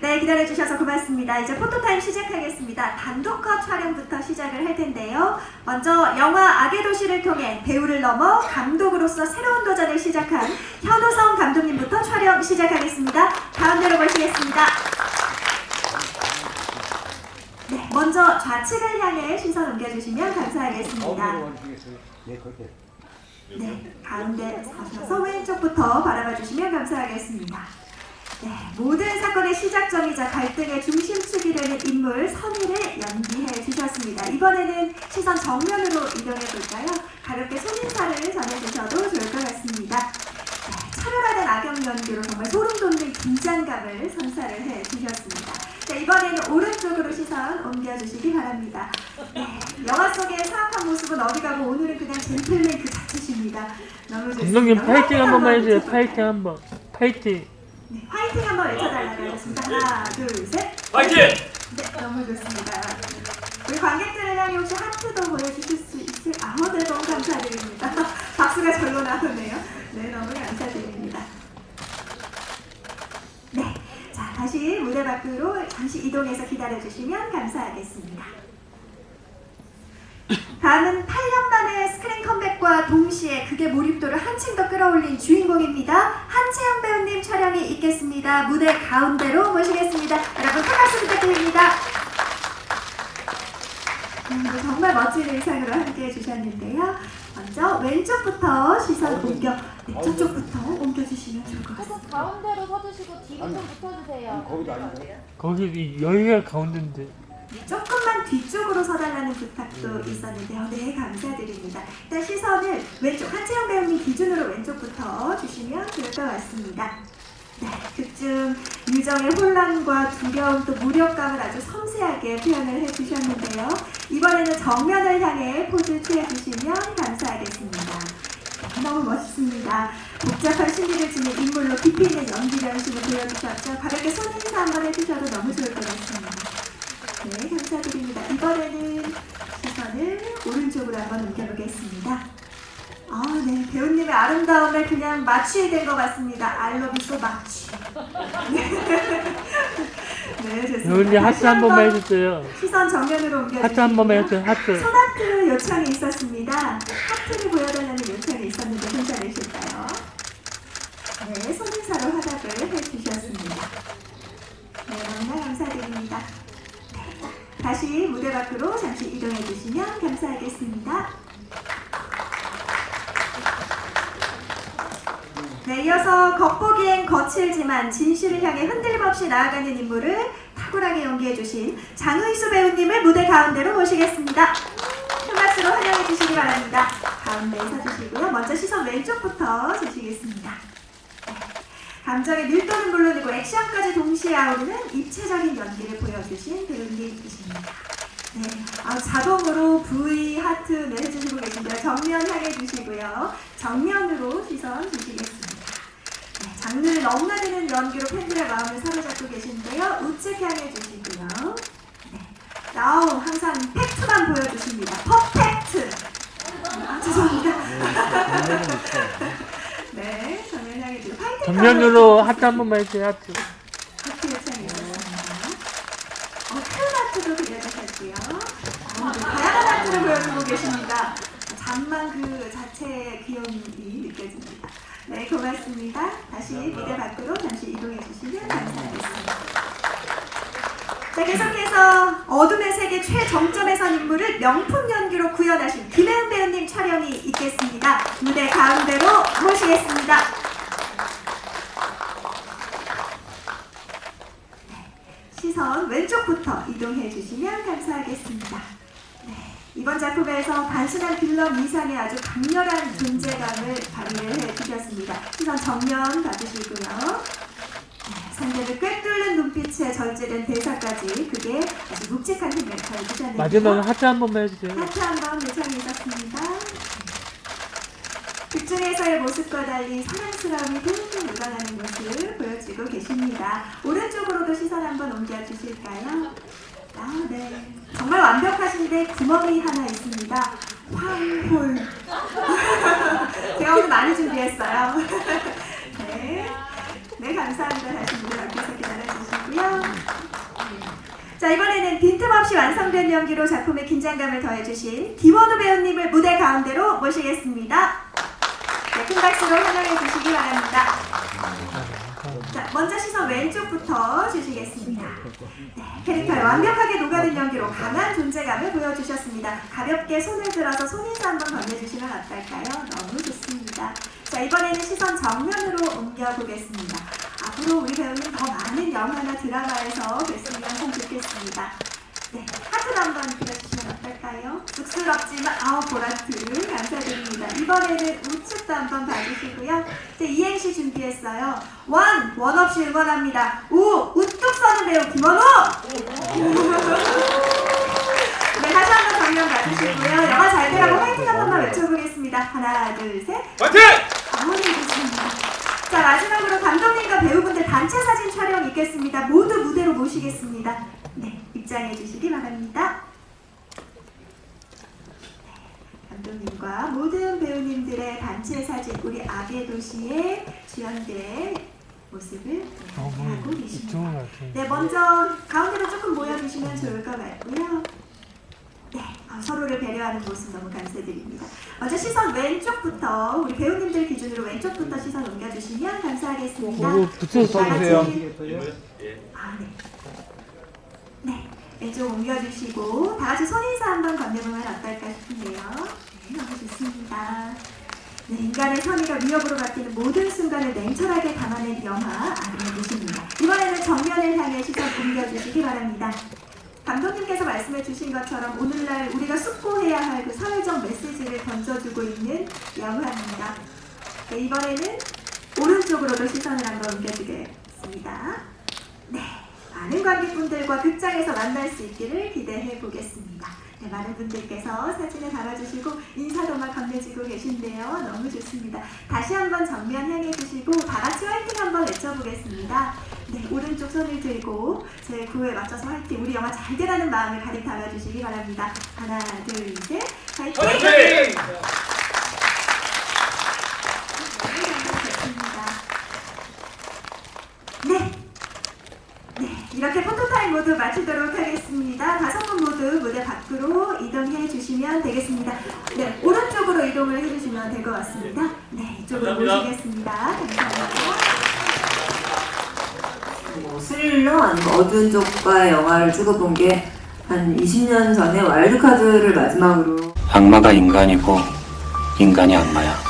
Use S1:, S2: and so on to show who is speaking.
S1: 네, 기다려주셔서 고맙습니다. 이제 포토타임 시작하겠습니다. 단독컷 촬영부터 시작을 할 텐데요. 먼저 영화 악의 도시를 통해 배우를 넘어 감독으로서 새로운 도전을 시작한 현우성 감독님부터 촬영 시작하겠습니다. 가운데로 모시겠습니다. 네, 먼저 좌측을 향해 시선 옮겨주시면 감사하겠습니다.
S2: 네, 그렇게.
S1: 네, 가운데 서셔서 왼쪽부터 바라봐 주시면 감사하겠습니다. 네, 모든 사건의 시작점이자 갈등의 중심축이 되는 인물 선의를 연기해 주셨습니다. 이번에는 시선 정면으로 이동해 볼까요? 가볍게 손인사를 전해 주셔도 좋을 것 같습니다. 네, 차별화된 악역 연기로 정말 소름 돋는 긴장감을 선사를 해 주셨습니다. 네, 이번에는 오른쪽으로 시선 옮겨 주시기 바랍니다. 네, 영화 속의 사악한 모습은 어디 가고 오늘은 그냥 젠틀맨 그 자체십니다. 너무 좋습니다.
S3: 감독님 파이팅 한 번만 해주세요. 파이팅 한 번. 파이팅.
S1: 네, 화이팅 한번 외쳐달라고 하셨습니다. 하나, 둘, 셋.
S4: 파이팅!
S1: 네, 너무 좋습니다. 우리 관객들을 향해 혹시 하트도 보여주실 수 있을? 아, 네, 너무 감사드립니다. 박수가 절로 나오네요. 네, 너무 감사드립니다. 네, 자 다시 무대 밖으로 잠시 이동해서 기다려주시면 감사하겠습니다. 다음은 8년 만에 스크린 컴백과 동시에 극의 몰입도를 한층 더 끌어올린 주인공입니다. 한채영 배우님 촬영이 있겠습니다. 무대 가운데로 모시겠습니다. 여러분 큰 박수 부탁드립니다. 음, 정말 멋진 의상으로 함께 해 주셨는데요. 먼저 왼쪽부터 시선 옮겨, 네, 저쪽부터 옮겨주시면 좋을 것 같습니다.
S5: 가운데로 서주시고 뒤로 좀 붙어주세요.
S2: 거기도 아닌데.
S3: 거기 이 여기가 가운데인데.
S1: 조금만 뒤쪽으로 서달라는 부탁도 있었는데요. 네, 감사드립니다. 일단 시선을 왼쪽, 한채영 배우님 기준으로 왼쪽부터 주시면 좋을 것 같습니다. 네, 극중 유정의 혼란과 두려움 또 무력감을 아주 섬세하게 표현을 해주셨는데요. 이번에는 정면을 향해 포즈 취해주시면 감사하겠습니다. 네, 너무 멋있습니다. 복잡한 심리를 지닌 인물로 깊이 있는 연기 연습을 보여주셨죠. 가볍게 손 인사 한번 해주셔도 너무 좋을 것 같습니다. 네, 감사드립니다. 이번에는 시선을 오른쪽으로 한번 옮겨보겠습니다. 아, 네. 배우님의 아름다움을 그냥 마취해 된것 같습니다. 알로비소 마취. 네, 좋습니다.
S3: 배우님 하트 한 번만 해주세요.
S1: 시선 정면으로 옮겨주시고요.
S3: 하트 한 번만 해주세요. 하트.
S1: 소나트 요청이 있었습니다. 하트를 보여달라는 요청이 있었는데 괜찮으실까요? 네, 손인사로 화답을 해주셨습니다. 네, 너무나 감사드립니다. 네, 다시 무대 밖으로 잠시 이동해 주시면 감사하겠습니다. 네, 이어서 겉보기엔 거칠지만 진실을 향해 흔들림 없이 나아가는 인물을 탁월하게 연기해 주신 장의수 배우님을 무대 가운데로 모시겠습니다. 큰 박수로 환영해 주시기 바랍니다. 가운데에 서주시고요. 먼저 시선 왼쪽부터 주시겠습니다. 네, 감정의 밀도는 물론이고 액션까지 동시에 아우르는 입체적인 연기를 보여주신 배우님이십니다. 네, 아, 자동으로 V 하트 네, 해주시고 계신데요. 정면 향해 주시고요. 정면으로 시선 주시겠습니다. 네, 장르를 넘나드는 연기로 팬들의 마음을 사로잡고 계신데요. 우측 향해 주시고요. 네, 아우 항상 팩트만 보여주십니다. 퍼펙트. 아, 죄송합니다. 네, 정면 향해 주시고 파이팅.
S3: 정면으로 하트 한 번만 해주세요. 하트.
S1: 요청이 있었습니다. 어, 큰 하트도 그려주셨고요. 어, 네, 다양한 하트를 보여주고 계십니다. 잠만 그 자체의 귀여움이 느껴집니다. 네, 고맙습니다. 다시 무대 밖으로 잠시 이동해 주시면 감사하겠습니다. 자, 계속해서 어둠의 세계 최정점에 선 인물을 명품 연기로 구현하신 김혜은 배우님 촬영이 있겠습니다. 무대 가운데로 모시겠습니다. 시선 왼쪽부터 이동해 주시면 감사하겠습니다. 네, 이번 작품에서 단순한 빌런 이상의 아주 강렬한 존재감을 발휘를 해 주셨습니다. 시선 정면 봐주시고요. 네, 상대를 꿰뚫는 눈빛에 절제된 대사까지 그게 아주 묵직한 힘을 더해주셨는데요.
S3: 마지막에 하트 한 번만 해주세요.
S1: 하트 한번 요청이 있었습니다. 극중에서의 모습과 달리 사랑스러움이 둥둥 묻어나는 모습 보여주고 계십니다. 오른쪽으로도 시선 한번 옮겨주실까요? 아, 네. 정말 완벽하신데 구멍이 하나 있습니다. 황홀. 제가 오늘 많이 준비했어요. 네. 네, 감사합니다. 다시 무대 앞에서 기다려주시고요. 자 이번에는 빈틈없이 완성된 연기로 작품의 긴장감을 더해주신 김원우 배우님을 무대 가운데로 모시겠습니다. 네, 큰 박수로 환영해 주시기 바랍니다. 자, 먼저 시선 왼쪽부터 주시겠습니다. 네, 캐릭터에 완벽하게 녹아든 연기로 강한 존재감을 보여주셨습니다. 가볍게 손을 들어서 손인사 한번 건네주시면 어떨까요? 너무 좋습니다. 자, 이번에는 시선 정면으로 옮겨보겠습니다. 앞으로 우리 배우님 더 많은 영화나 드라마에서 뵀으면 참 좋겠습니다. 네, 하트 한번 그려주시면 어떨까요? 쑥스럽지만 아우 보라트 감사드립니다. 이번에는 우측도 한번 봐주시고요. 이제 이행시 준비했어요. 원, 원 없이 응원합니다. 우, 우뚝 서는 배우 김원호! 네, 다시 한번 정면 봐주시고요. 영화 잘 되라고 화이팅 한 번만 외쳐보겠습니다. 하나, 둘, 셋.
S4: 화이팅!
S1: 아무리 좋습니다. 자 마지막으로 감독님과 배우분들 단체 사진 촬영 있겠습니다. 모두 무대로 모시겠습니다. 네, 입장해 주시기 바랍니다. 네, 감독님과 모든 배우님들의 단체 사진 우리 악의 도시의 주연된 모습을 네,
S3: 너무
S1: 하고
S3: 이쪽으로
S1: 계십니다. 네, 먼저 가운데로 조금 모여주시면 좋을 것 같고요. 네, 어, 서로를 배려하는 모습 너무 감사드립니다. 먼저 시선 왼쪽부터 우리 배우님들 기준으로 왼쪽부터 시선 옮겨주시면 감사하겠습니다.
S3: 이거 붙여서
S2: 써주세요.
S1: 아, 네. 네, 왼쪽 옮겨주시고 다 같이 손인사 한번 건네보면 어떨까 싶은데요. 네, 너무 좋습니다. 네, 인간의 선의가 위협으로 바뀌는 모든 순간을 냉철하게 담아낸 영화 아그네드십니다. 이번에는 정면을 향해 시선 옮겨주시기 바랍니다. 감독님께서 말씀해 주신 것처럼 오늘날 우리가 숙고해야 할 그 사회적 메시지를 던져주고 있는 영화입니다. 네, 이번에는 오른쪽으로도 시선을 한번 옮겨주겠습니다. 네, 많은 관객분들과 극장에서 만날 수 있기를 기대해 보겠습니다. 네, 많은 분들께서 사진을 담아주시고 인사도만 건네주고 계신데요. 너무 좋습니다. 다시 한번 정면 향해 주시고 다 같이 화이팅 한번 외쳐보겠습니다. 네, 오른쪽 손을 들고 제 구호에 맞춰서 화이팅! 우리 영화 잘 되라는 마음을 가득 담아주시기 바랍니다. 하나, 둘, 셋, 화이팅!
S4: 화이팅!
S1: 네, 좋습니다. 네. 네, 이렇게 포토타임 모두 마치도록 하겠습니다. 다섯 분 모두 무대 밖으로 이동해 주시면 되겠습니다. 네, 오른쪽으로 이동을 해 주시면 될 것 같습니다. 네, 이쪽으로
S4: 감사합니다.
S1: 모시겠습니다. 감사합니다.
S6: 뭐 스릴러 아니면 어두운 쪽과 영화를 찍어본 게 한 20년 전에 와일드카드를 마지막으로
S7: 악마가 인간이고 인간이 악마야.